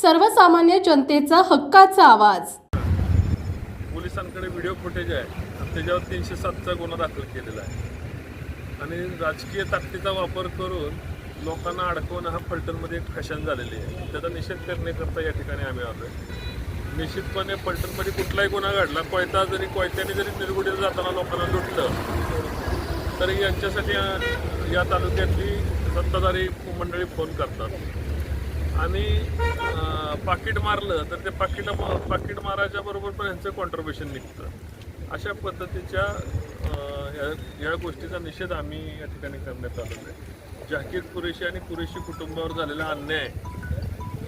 सर्वसामान्य जनतेचा हक्काचा आवाज. पोलिसांकडे व्हिडिओ फुटेज आहे. आणि त्याच्यावर तीनशे सातचा गुन्हा दाखल केलेला आहे. आणि राजकीय ताकदीचा वापर करून लोकांना अडकवणं हा फलटणमध्ये एक फॅशन झालेली आहे. त्याचा निषेध करण्याकरता या ठिकाणी आम्ही आलो आहे निश्चितपणे फलटणमध्ये कुठलाही गुन्हा घडला कोयता जरी कोयत्याने जरी निरगुडीला जाताना लोकांना लुटलं तरी यांच्यासाठी या तालुक्यातली सत्ताधारी मंडळी फोन करतात. आणि पाकिट मारलं तर ते पाकिट पाकिट मारायच्या बरोबर पण यांचं कॉन्ट्रीब्युशन निघतं. अशा पद्धतीच्या या या गोष्टीचा निषेध आम्ही या ठिकाणी करण्यात आलेला आहे. जाकीर कुरेशी आणि कुरेशी कुटुंबावर झालेला अन्याय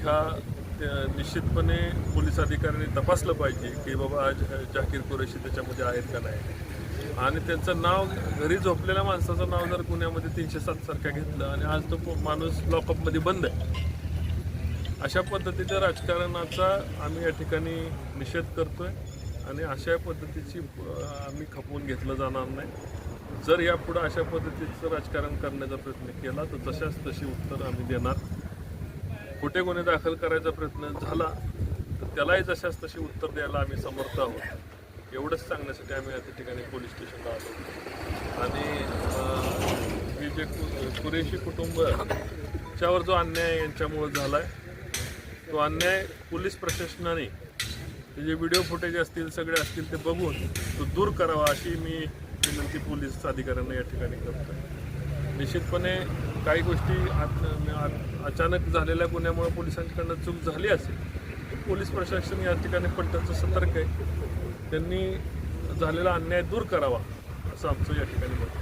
ह्या त्या- निश्चितपणे पोलीस अधिकाऱ्यांनी तपासलं पाहिजे की बाबा आज जाकीर कुरेशी त्याच्यामध्ये आहेत का नाही. आणि त्यांचं नाव घरी झोपलेल्या माणसाचं नाव जर गुन्ह्यामध्ये तीनशे सात सारख्या घेतलं आणि आज तो माणूस लॉकअपमध्ये बंद आहे. अशा पद्धतीच्या राजकारणाचा आम्ही या ठिकाणी निषेध करतोय आणि अशा पद्धतीची आम्ही खपवून घेतलं जाणार नाही. जर यापुढं अशा पद्धतीचं राजकारण करण्याचा प्रयत्न केला तर तशाच तशी उत्तर आम्ही देणार. खोटे गुन्हे दाखल करायचा प्रयत्न झाला तर त्यालाही जशाच तशी उत्तर द्यायला आम्ही समर्थ आहोत. एवढंच सांगण्यासाठी आम्ही या ठिकाणी पोलीस स्टेशनला आलो. आणि मी हे जे कुरेशी कुटुंब च्यावर जो अन्याय यांच्यामुळे झाला आहे तो अन्याय पोलीस प्रशासनाने जे व्हिडिओ फुटेज असतील सगळे असतील ते बघून तो दूर करावा अशी मी विनंती पोलीस अधिकाऱ्यांना या ठिकाणी करतो निश्चितपणे काही गोष्टी आ- अचानक झालेल्या गुन्ह्यामुळे पोलिसांकडनं चूक झाली असेल तर पोलीस प्रशासन या ठिकाणी पट्ट्याचं सतर्क आहे. त्यांनी झालेला अन्याय दूर करावा असं आमचं या ठिकाणी मत